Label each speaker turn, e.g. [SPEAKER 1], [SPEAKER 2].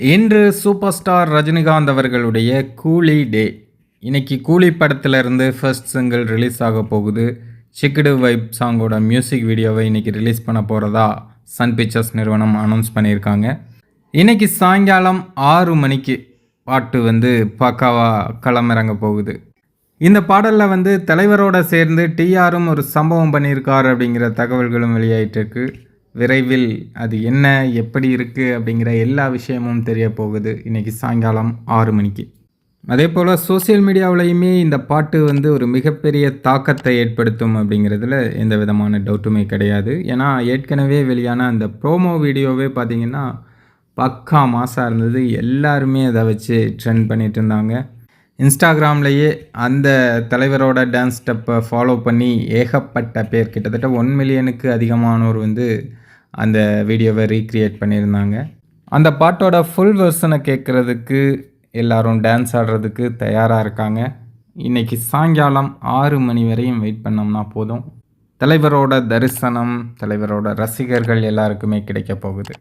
[SPEAKER 1] இன்று super star Rajinikanth அவர்களுடைய கூலி டே. இன்னைக்கு கூலி படத்திலிருந்து ஃபர்ஸ்ட் சிங்கிள் ரிலீஸ் ஆக போகுது. சிக்கடு வைப் சாங்கோட மியூசிக் வீடியோவை இன்னைக்கு ரிலீஸ் பண்ண போகிறதா சன் பிக்சர்ஸ் நிறுவனம் அனௌன்ஸ் பண்ணியிருக்காங்க. இன்னைக்கு சாயங்காலம் ஆறு மணிக்கு பாட்டு வந்து பக்காவாக களமிறங்க போகுது. இந்த பாடலில் வந்து தலைவரோட சேர்ந்து டிஆரும் ஒரு சம்பவம் பண்ணியிருக்கார் அப்படிங்கிற தகவல்களும் வெளியாயிட்டுருக்கு. விரைவில் அது என்ன எப்படி இருக்குது அப்படிங்கிற எல்லா விஷயமும் தெரிய போகுது இன்றைக்கி சாயங்காலம் ஆறு மணிக்கு. அதே போல் சோஷியல் மீடியாவிலையுமே இந்த பாட்டு வந்து ஒரு மிகப்பெரிய தாக்கத்தை ஏற்படுத்தும் அப்படிங்கிறதுல எந்த விதமான டவுட்டுமே கிடையாது. ஏன்னா ஏற்கனவே வெளியான அந்த ப்ரோமோ வீடியோவே பார்த்திங்கன்னா பக்கா மாசாக இருந்தது. எல்லாருமே அதை வச்சு ட்ரெண்ட் பண்ணிட்டு இருந்தாங்க. இன்ஸ்டாகிராம்லேயே அந்த தலைவரோட டான்ஸ் ஸ்டெப்பை ஃபாலோ பண்ணி ஏகப்பட்ட பேர் கிட்டத்தட்ட ஒன் மில்லியனுக்கு அதிகமானோர் வந்து அந்த வீடியோவை ரீக்ரியேட் பண்ணியிருந்தாங்க. அந்த பாட்டோட ஃபுல் வெர்ஷனை கேட்குறதுக்கு எல்லாரும் டான்ஸ் ஆடுறதுக்கு தயாராக இருக்காங்க. இன்னைக்கு சாயங்காலம் ஆறு மணி வரையும் வெயிட் பண்ணோம்னா போதும். தலைவரோட தரிசனம் தலைவரோட ரசிகர்கள் எல்லாருக்குமே கிடைக்க போகுது.